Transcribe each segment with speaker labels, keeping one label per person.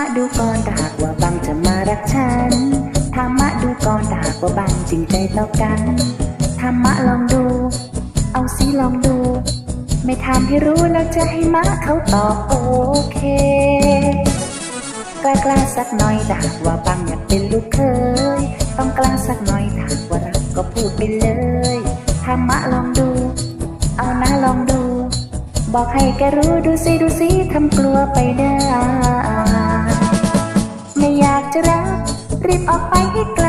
Speaker 1: ะดูก่อนถ้าหากว่าบังจะมารักฉันธรรมะดูก่อนถ้าหากว่าบังจริงใจต่อกันธรรมะลองดู เอาสิลองดู ไม่ทำให้รู้แล้วจะให้มะเขาตอบโอเค กล้ากล้าสักหน่อยถ้าหากว่าบังอยากเป็นลูกเคย ต้องกล้าสักหน่อยถ้าหากว่ารักก็พูดไปเลยธรรมะลองดู เอานะลองดู บอกให้แกรู้ดูสิดูสิทำกลัวไปได้ จะรัก รีบออกไปให้ไกล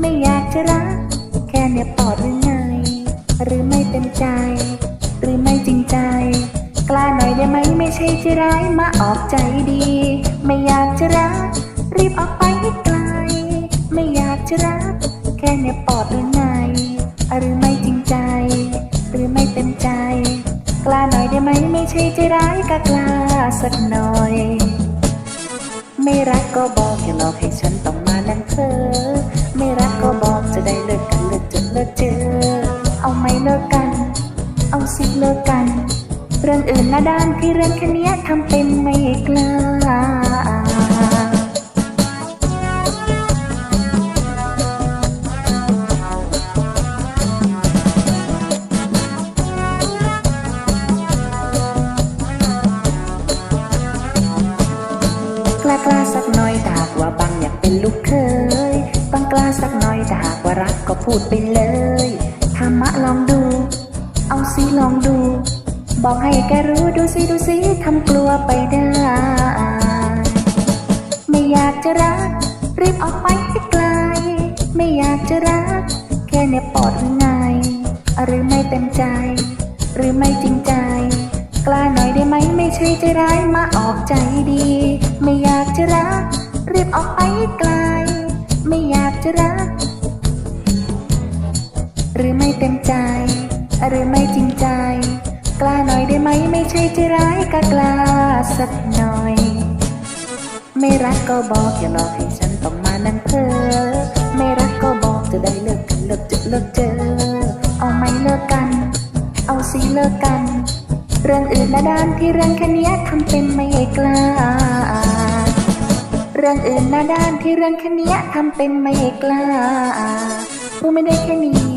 Speaker 1: ไม่อยากจะรัก แค่เนี่ยปอดหรือไง หรือไม่เต็มใจ หรือไม่จริงใจ กล้าหน่อยได้ไหมไม่ใช่จะร้ายมาออกใจดี ไม่อยากจะรัก รีบออกไปให้ไกล ไม่อยากจะรัก แค่เนี่ยปอดหรือไง หรือไม่จริงใจ หรือไม่เต็มใจ กล้าหน่อยได้ไหมไม่ใช่ใจร้ายก็กล้าสักหน่อย ไม่รักก็บอกอย่าหลอกให้ฉันต้องมานั่งเพ้อไม่รักก็บอกจะได้เลิกกันเลิกจนเลิกเจอ เอาไม่เลิกกัน เอาสิเลิกกัน เรื่องอื่นนะด้านที่เรื่องแค่นี้ทำเป็นไม่กล้า กล้าสักหน่อยถ้าหากว่าบังอยากเป็นลูกเคยต้องกล้าสักหน่อยถ้าหากว่ารักก็พูดไปเลยธรรมะลองดู เอาสิลองดู บอกให้แกรู้ดูสิดูสิทำกลัวไปได้ ไม่อยากจะรัก รีบออกไปให้ไกล ไม่อยากจะรัก แค่เนี่ยปอดหรือไง หรือไม่เต็มใจ หรือไม่จริงใจ กล้าหน่อยได้ไหมไม่ใช่ใจร้ายมาออกใจดี จะรัก รีบออกไปไกล ไม่อยากจะรัก หรือไม่เต็มใจ หรือไม่จริงใจ กล้าหน่อยได้ไหมไม่ใช่ใจร้ายก็กล้าสักหน่อย ไม่รักก็บอกอย่าหลอกให้ฉันต้องมานั่งเพ้อไม่รักก็บอกจะได้เลิกกันเลิกเจอเลิกเจอ เอาไม่เลิกกัน เอาสิเลิกกันเรื่องอื่นนะด้านที่เรื่องแค่นี้ทำเป็นไม่กล้า เรื่องอื่นหน้าด้านที่เรื่องแค่นี้ทำเป็นไม่กล้าพูดไม่ได้แค่นี้